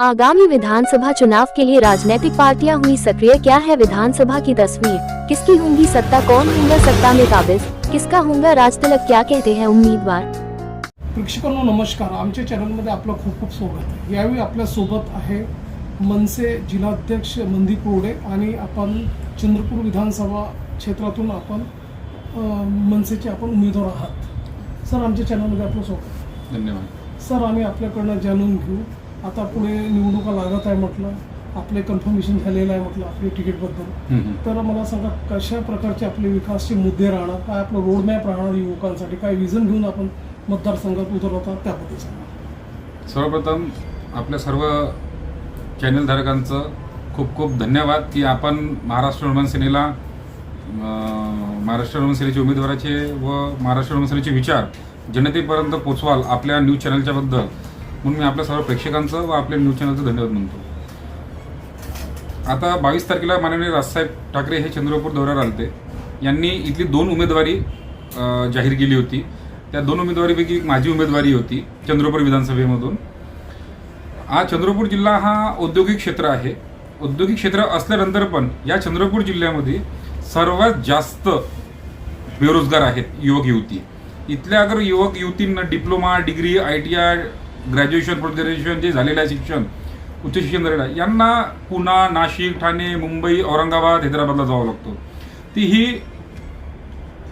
आगामी विधानसभा चुनाव के लिए राजनीतिक पार्टियाँ हुई सक्रिय क्या है विधानसभा की तस्वीर? किसकी होंगी सत्ता? कौन होगा सत्ता में काबिज? किसका होगा राज तिलक क्या कहते हैं उम्मीदवार? प्रेक्षकांनो नमस्कार. आमच्या चॅनलमध्ये आपलं खूप खूप स्वागत आहे. यावेळी आपल्यासोबत आहे मनसे जिल्हाध्यक्ष मनदीप रोडे आणि आपण चंद्रपूर विधानसभा क्षेत्रातून आपण मनसेचे आपण उमेदवार आहात. सर आमच्या चॅनलमध्ये आपलं स्वागत धन्यवाद. सर आम्ही आपल्याकडनं जाणून घेऊ. आता पुढे निवडणुका लागत आहे म्हटलं आपले कन्फर्मेशन झालेलं आहे म्हटलं आपल्या तिकीटबद्दल. तर मला सांगा कशा प्रकारचे आपले विकासचे मुद्दे राहणार काय आपलं रोडमॅप राहणार युवकांसाठी काय विजन घेऊन आपण मतदारसंघात उतरवता त्याबद्दल सांगा. सर्वप्रथम आपल्या सर्व चॅनलधारकांचं खूप खूप धन्यवाद की आपण महाराष्ट्र निर्माण सेनेला महाराष्ट्र निर्माण सेनेचे उमेदवाराचे व महाराष्ट्र निर्माण सेनेचे विचार जनतेपर्यंत पोचवाल आपल्या न्यूज चॅनलच्या बद्दल. म्हणून मी आपल्या सर्व प्रेक्षकांचं व आपल्या न्यूज चॅनलचं धन्यवाद म्हणतो आता बावीस तारखेला माननीय राजसाहेब ठाकरे हे चंद्रपूर दौऱ्यावर आलते. यांनी इथली दोन उमेदवारी जाहीर केली होती. त्या दोन उमेदवारीपैकी एक माझी उमेदवारी होती चंद्रपूर विधानसभेमधून. हा चंद्रपूर जिल्हा हा औद्योगिक क्षेत्र आहे. औद्योगिक क्षेत्र असल्यानंतर पण या चंद्रपूर जिल्ह्यामध्ये सर्वात जास्त बेरोजगार आहेत युवक युवती इथल्या अगर युवक युवतींना diploma degree I T I graduation post graduation जे झालेलं आहे शिक्षण उच्च शिक्षण झालेलं आहे यांना पुणा नाशिक ठाणे मुंबई औरंगाबाद हैदराबादला जावं लागतो. ती ही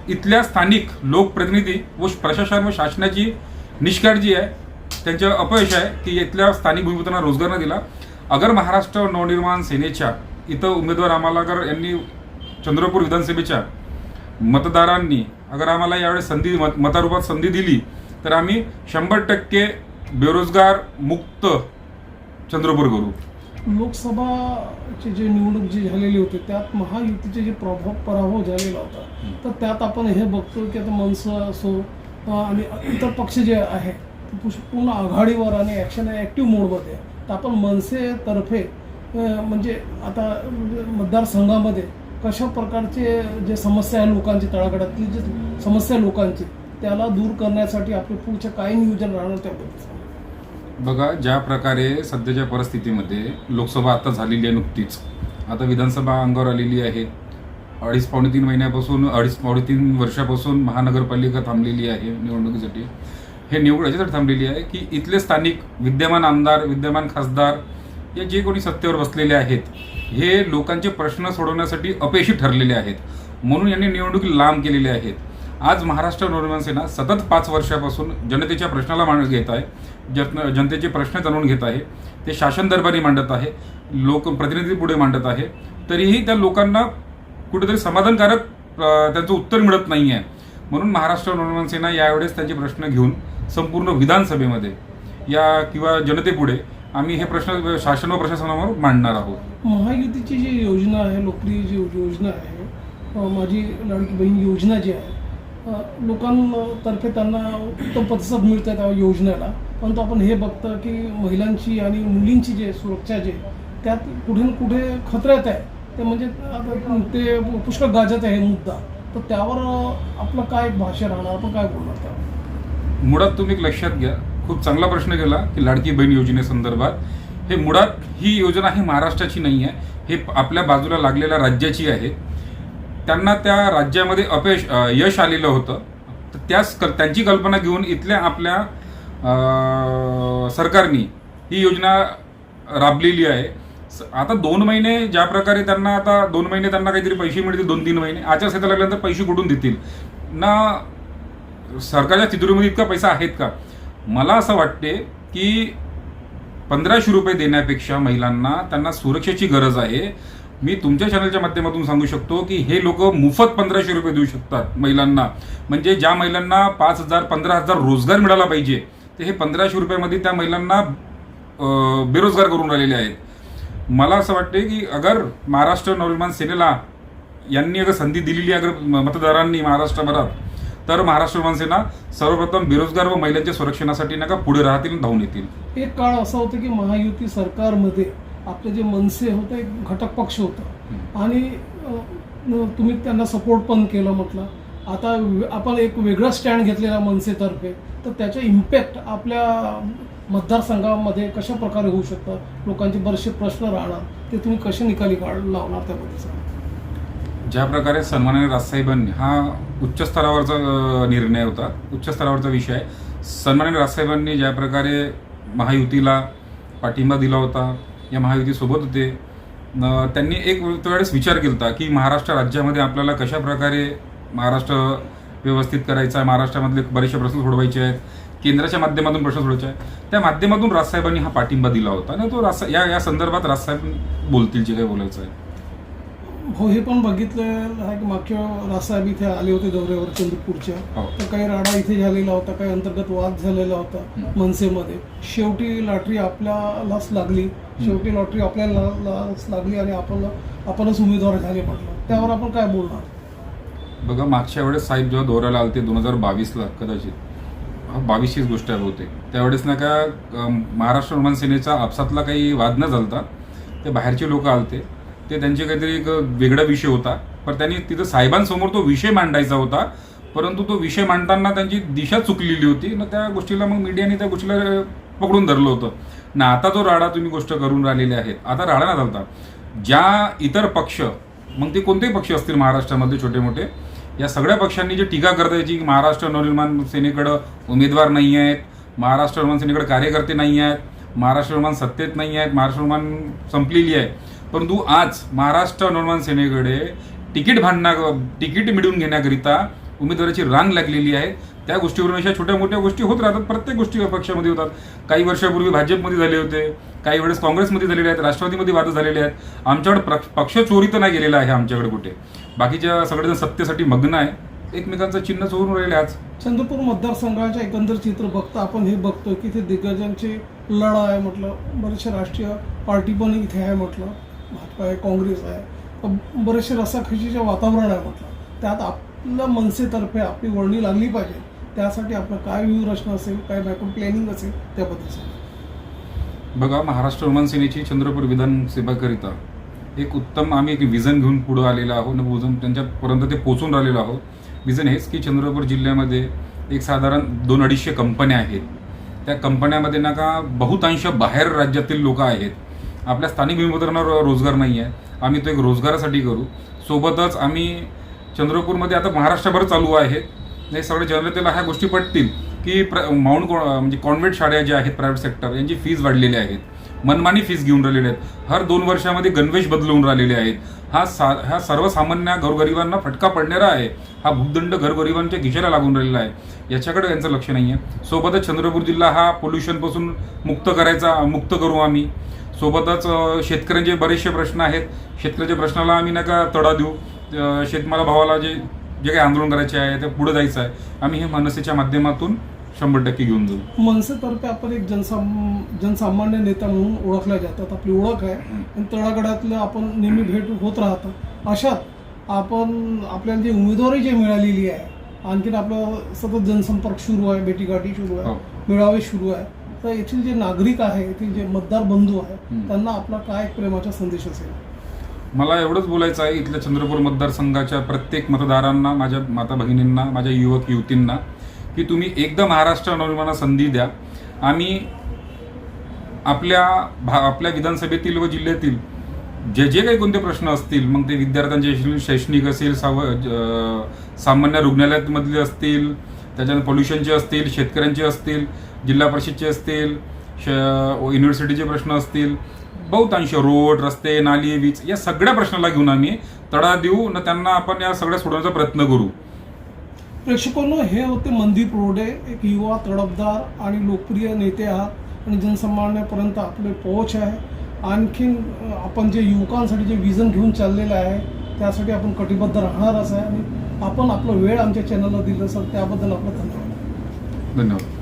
इथल्या स्थानिक लोकप्रतिनिधी व प्रशासन व शासनाची निष्काळजी आहे. त्यांचं अपयश आहे की इथल्या स्थानिक भूमिपुत्रांना रोजगार न दिला. अगर महाराष्ट्र नवनिर्माण सेनेच्या इथं उमेदवार आम्हाला अगर यांनी चंद्रपूर विधानसभेच्या मतदारांनी अगर आम्हाला यावेळेस संधी मत मतारूपात संधी दिली तर आम्ही शंभर टक्के बेरोजगार मुक्त चंद्रपूर करू लोकसभाचे जे निवडणूक जी झालेली होती त्यात महायुतीचे जे प्रभाव पराभव झालेला होता तर त्यात आपण हे बघतो की आता मनसे असो आणि इतर पक्ष जे आहे ते पुष- पूर्ण आघाडीवर आणि ॲक्शन ॲक्टिव्ह मोडमध्ये. तर आपण मनसेतर्फे म्हणजे आता मतदारसंघामध्ये कशा प्रकारचे जे समस्या आहे लोकांची तळागाळातली जे समस्या लोकांची त्याला दूर करण्यासाठी आपले पुढचे काय नियोजन राहणार त्याबद्दल. बघा ज्या प्रकारे सध्याच्या परिस्थितीमध्ये लोकसभा आता झालेली आहे नुकतीच. आता विधानसभा अंगावर आलेली आहे. अडीच पावणे तीन महिन्यापासून अडीच पावणे तीन वर्षापासून महानगरपालिका थांबलेली आहे निवडणुकीसाठी. हे निवड याच्यासाठी थांबलेली आहे की इथले स्थानिक विद्यमान आमदार विद्यमान खासदार या जे कोणी सत्तेवर बसलेले आहेत हे लोकांचे प्रश्न सोडवण्यासाठी अपयशी ठरलेले आहेत. म्हणून यांनी निवडणुकी लांब केलेले आहेत. आज महाराष्ट्र नवनिर्माण सेना सतत पाच वर्षापासून जनतेच्या प्रश्नाला माणूस घेत आहे. जन जनतेचे प्रश्न जाणून घेत आहे. ते शासन दरबारी मांडत आहे. लोक प्रतिनिधी पुढे मांडत आहे. तरीही त्या लोकांना कुठेतरी समाधानकारक त्यांचं उत्तर मिळत नाही आहे म्हणून महाराष्ट्र नवनिर्माण सेना यावेळेस त्यांचे प्रश्न घेऊन संपूर्ण विधानसभेमध्ये या किंवा जनतेपुढे आम्ही हे प्रश्न शासन व प्रशासनावर मांडणार आहोत. महायुतीची जी योजना आहे लोकप्रिय जी योजना आहे माझी लाडकी बहीण योजना जी आहे लोकांतर्फे त्यांना उत्तम प्रतिसाद मिळत त्या योजनेला. परंतु आपण हे बघतो की महिलांची आणि मुलींची जे सुरक्षा जे त्यात कुठे ना कुठे खतऱ्यात आहे. ते म्हणजे ते पुष्कळ गाजत आहे मुद्दा. तर त्यावर आपलं काय भाष्य राहणार? आपण काय बोलणार त्यावर? मुळात तुम्ही एक लक्षात घ्या. खूप चांगला प्रश्न केला की लाडकी बहीण योजनेसंदर्भात हे मुळात ही योजना ही महाराष्ट्राची नाही आहे हे आपल्या बाजूला लागलेल्या राज्याची आहे. त्यांना त्या राज्यामध्ये अपयश यश आलेलं होतं. तर त्याच त्यांची कल्पना घेऊन इथल्या आपल्या सरकारनी ही योजना राबलेली आहे. स- आता दोन महिने ज्या प्रकारे त्यांना आता दोन महिने त्यांना काहीतरी पैसे मिळतील दोन तीन महिने आचारसंहिता लागल्यानंतर पैसे कुठून देतील? ना सरकारच्या तिजोरीमध्ये इतका पैसा आहेत का? मला असं वाटते की पंधराशे रुपये देण्यापेक्षा महिलांना त्यांना सुरक्षेची गरज आहे. मी तुमच्या चॅनलच्या माध्यमातून सांगू शकतो की हे लोक मोफत पंधराशे रुपये देऊ शकतात महिलांना. म्हणजे ज्या महिलांना पाच हजार पंधरा हजार रोजगार मिळाला पाहिजे ते हे पंधराशे रुपयामध्ये त्या महिलांना बेरोजगार करून राहिलेले आहेत. मला असं वाटते की अगर महाराष्ट्र नवनिर्माण सेनेला यांनी अगर संधी दिलेली अगर मतदारांनी महाराष्ट्रभरात तर महाराष्ट्र नवनिर्माण सेना सर्वप्रथम बेरोजगार व महिलांच्या संरक्षणासाठी नका पुढे राहतील धावून येतील. एक काळ असा होता की महायुती सरकारमध्ये आपले जे मनसे होतं एक घटक पक्ष होता. आणि तुम्ही त्यांना सपोर्ट पण केलं म्हटलं. आता आपण एक वेगळा स्टँड घेतलेला मनसेतर्फे तर त्याचा इम्पॅक्ट आपल्या मतदारसंघामध्ये कशा प्रकारे होऊ शकतात लोकांचे बरेचसे प्रश्न राहणार. ते तुम्ही कसे निकाली काढ लावणार त्याबद्दल सांगा. ज्या प्रकारे सन्माननीय राजसाहेबांनी हा उच्च स्तरावरचा निर्णय होता. उच्च स्तरावरचा विषय आहे. सन्माननीय राजसाहेबांनी ज्या प्रकारे महायुतीला पाठिंबा दिला होता या महायुतीसोबत होते. न, त्यांनी एक वेळेस विचार केला होता की महाराष्ट्र राज्यामध्ये आपल्याला कशा प्रकारे महाराष्ट्र व्यवस्थित करायचा आहे महाराष्ट्रामधले बरेचसे प्रश्न सोडवायचे आहेत केंद्राच्या माध्यमातून प्रश्न सोडवायचे आहेत. त्या माध्यमातून राजसाहेबांनी हा पाठिंबा दिला होता. आणि तो राज या या संदर्भात राजसाहेब बोलतील जे काही बोलायचं आहे. हो हे पण बघितलं. आहे की मागच्या रासाहेब इथे आले होते दौऱ्यावर चंद्रपूरच्या. हो. तर काही राडा इथे झालेला होता काही अंतर्गत वाद झालेला होता. मनसेमध्ये. शेवटी लॉटरी आपल्यालाच लागली. शेवटी लॉटरी आपल्याला लाच लागली आणि आपण आपणच उमेदवार झाले म्हटलं. त्यावर आपण काय बोलणार? बघा मागच्या वेळेस साहेब जेव्हा दौऱ्याला आलते दोन हजार बावीसला कदाचित बावीसचीच गोष्ट आहे बहुतेक. त्यावेळेस ना का महाराष्ट्र निर्माण सेनेचा आपसातला काही वाद न झालता ते बाहेरचे लोक आलते. ते त्यांचे काहीतरी एक वेगळा विषय होता. पण त्यांनी तिथं साहेबांसमोर तो विषय मांडायचा होता. परंतु तो विषय मांडताना त्यांची दिशा चुकलेली होती. ना त्या गोष्टीला मग मीडियाने त्या गोष्टीला पकडून धरलं होतं. ना आता जो राडा तुम्ही गोष्ट करून राहिलेले आहेत आता राडा ना चालता ज्या इतर पक्ष मग ते कोणतेही पक्ष असतील महाराष्ट्रामध्ये छोटे मोठे या सगळ्या पक्षांनी जे टीका करता याची की महाराष्ट्र नवनिर्माण सेनेकडं उमेदवार नाही आहेत महाराष्ट्र निर्माण सेनेकडे कार्यकर्ते नाही आहेत महाराष्ट्र निर्माण सत्तेत नाही आहेत महाराष्ट्र निर्माण संपलेली आहे परंतु आज महाराष्ट्र नवनिर्माण सेनेकडे तिकीट भांडणा तिकीट मिळवून घेण्याकरिता उमेदवाराची रांग लागलेली आहे. त्या गोष्टीवरून अशा छोट्या मोठ्या गोष्टी होत राहतात. प्रत्येक गोष्टी पक्षामध्ये होतात. काही वर्षापूर्वी भाजपमध्ये झाले होते. काही वेळेस काँग्रेसमध्ये झालेले आहेत. राष्ट्रवादीमध्ये वाद झालेले आहेत. आमच्याकडे प्र- पक्ष चोरी तर नाही गेलेला आहे आमच्याकडे कुठे. बाकीच्या सगळेजण सत्तेसाठी मग्न आहे. एकमेकांचं चिन्ह चोरून राहिले आज. चंद्रपूर मतदारसंघाच्या एकंदर चित्र बघता आपण हे बघतोय की ते दिग्गजांची लढा आहे म्हटलं. बरेचशा राष्ट्रीय पार्टी पण इथे आहे म्हटलं. भाजपा आहे काँग्रेस आहे. बरेचसे रसाखशीचे वातावरण आहे म्हटलं. त्यात आपल्या मनसेतर्फे आपली वर्णी लागली पाहिजे. त्यासाठी आपलं काय व्यूहरचना असेल काय बॅकअप प्लॅनिंग असेल त्याबद्दल सांगा. बघा महाराष्ट्र विमान सेनेची चंद्रपूर विधानसभेकरिता एक उत्तम आम्ही एक विजन घेऊन पुढं आलेलो आहोत. आणि विजन त्यांच्यापर्यंत ते पोचून राहिलेलो आहोत. विजन हेच की चंद्रपूर जिल्ह्यामध्ये एक साधारण दोन अडीचशे कंपन्या आहेत. त्या कंपन्यामध्ये ना का बहुतांश बाहेर राज्यातील लोक आहेत. आपल्या स्थानिक विमोदरांना रोजगार नाही आहे आम्ही तो एक रोजगारासाठी करू. सोबतच आम्ही चंद्रपूरमध्ये आता महाराष्ट्रभर चालू आहे. हे सगळे जनतेला ह्या गोष्टी पटतील की प्र माउंट कॉ- म्हणजे कॉन्व्हेंट शाळा ज्या आहेत प्रायव्हेट सेक्टर यांची फीज वाढलेली आहेत. मनमानी फीज घेऊन राहिलेले आहेत. हर दोन वर्षामध्ये गणवेश बदलवून राहिलेले आहेत. हा सा हा सर्वसामान्य घरगरिबांना फटका पडणारा आहे. हा भूदंड घरगरिबांच्या खिशाला लागून राहिलेला आहे. याच्याकडे यांचं लक्ष नाही आहे सोबतच चंद्रपूर जिल्हा हा पोल्युशनपासून मुक्त करायचा मुक्त करू आम्ही. सोबतच शेतकऱ्यांचे बरेचसे प्रश्न आहेत. शेतकऱ्याच्या प्रश्नाला आम्ही नका तडा देऊ. शेतमाला भावाला जे जे काही आंदोलन करायचे आहे ते पुढे जायचं आहे. आम्ही हे मनसेच्या माध्यमातून शंभर टक्के घेऊन जाऊ. मनसेतर्फे आपण एक जनसाम जनसामान्य नेता म्हणून ओळखल्या जातात. आपली ओळख आहे. आणि तळागाळातलं आपण नेहमी भेट होत राहतं अशात आपण आपल्याला जी उमेदवारी जी मिळालेली आहे आणखीन आपलं सतत जनसंपर्क सुरू आहे भेटीगाठी सुरू हो. आहे मेळावे सुरू आहे तर येथील जे नागरिक आहे येथील जे मतदार बंधू आहे. त्यांना आपला काय प्रेमाचा संदेश असेल मला एवढंच बोलायचं आहे इथल्या चंद्रपूर मतदारसंघाच्या प्रत्येक मतदारांना माझ्या माता भगिनींना माझ्या युवक युवतींना की तुम्ही एकदा महाराष्ट्र नवनिर्माणाला संधी द्या आम्ही आपल्या भा आपल्या विधानसभेतील व जिल्ह्यातील जे जे काही कोणते प्रश्न असतील मग ते विद्यार्थ्यांचे शैक्षणिक- असेल साव सामान्य रुग्णालयामधले असतील त्याच्यानंतर पोल्युशनचे असतील शेतकऱ्यांचे असतील जिल्हा परिषदचे असतील श युनिव्हर्सिटीचे प्रश्न असतील बहुतांश रोड रस्ते नाली वीज या सगळ्या प्रश्नाला घेऊन आम्ही तडा देऊ न त्यांना आपण या सगळ्या सोडवण्याचा प्रयत्न करू. प्रेक्षकांनो हे होते मनदीप रोडे एक युवा तडफदार आणि लोकप्रिय नेते आहात आणि जनसामान्यापर्यंत आपले पोहोच आहे. आणखीन आपण जे युवकांसाठी जे विजन घेऊन चाललेलं आहे त्यासाठी आपण कटिबद्ध राहणारच आहे आणि आपण आपला वेळ आमच्या चॅनलला दिलं सर त्याबद्दल आपलं धन्यवाद. धन्यवाद.